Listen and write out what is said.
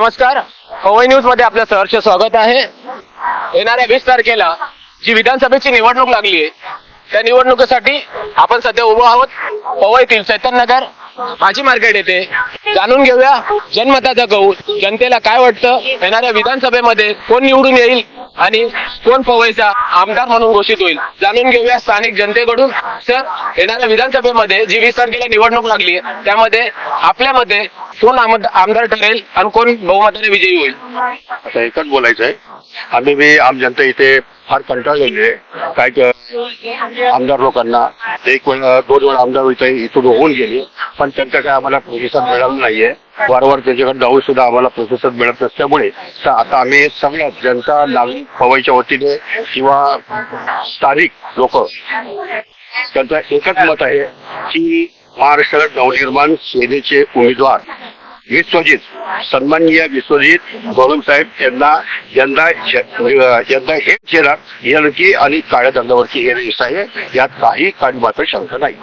नमस्कार. पवई न्यूजमध्ये आपलं सहर्ष स्वागत आहे. येणाऱ्या वीस तारखेला जी विधानसभेची निवडणूक लागली आहे त्या निवडणुकीसाठी आपण सध्या उभो आहोत. पवईतील चैतन्यनगर भाजी मार्केट येथे जाणून घेऊया जनमताचा कौल. जनतेला काय वाटतं? येणाऱ्या विधानसभेमध्ये कोण निवडून येईल आणि कोण पवईचा आमदार म्हणून घोषित होईल? जाणून घेऊया स्थानिक जनतेकडून. सर येणाऱ्या विधानसभेमध्ये जी वीस तारखेला निवडणूक लागली आहे त्यामध्ये आपल्या कोण आमद- आमदार ठरेल आणि कोण बहुमताने विजयी होईल? आता एकच बोलायचं आहे. आम्ही मी आम जनता इथे फार कंटाळलेली आहे. काय क- आमदार लोकांना एक वेळा दोन वेळा आमदार इथे इथून होऊन गेली. पण त्यांचा काय आम्हाला प्रतिसाद मिळाला नाहीये. वारंवार त्यांच्याकडे जाऊन सुद्धा आम्हाला प्रतिसाद मिळत नसल्यामुळे तर आता आम्ही सगळ्या जनता नागरिक पवायच्या वतीने किंवा स्थानिक लोक त्यांचं एकच मत आहे की महाराष्ट्र नवनिर्माण सेनेचे उमेदवार विश्वजित. सन्माननीय विश्वजित गोविंद साहेब यांना यंदा यंदा हे येणार यांची आणि काळ्या दंडावरची येणे आहे. यात काही काळी मात्र शंका नाही.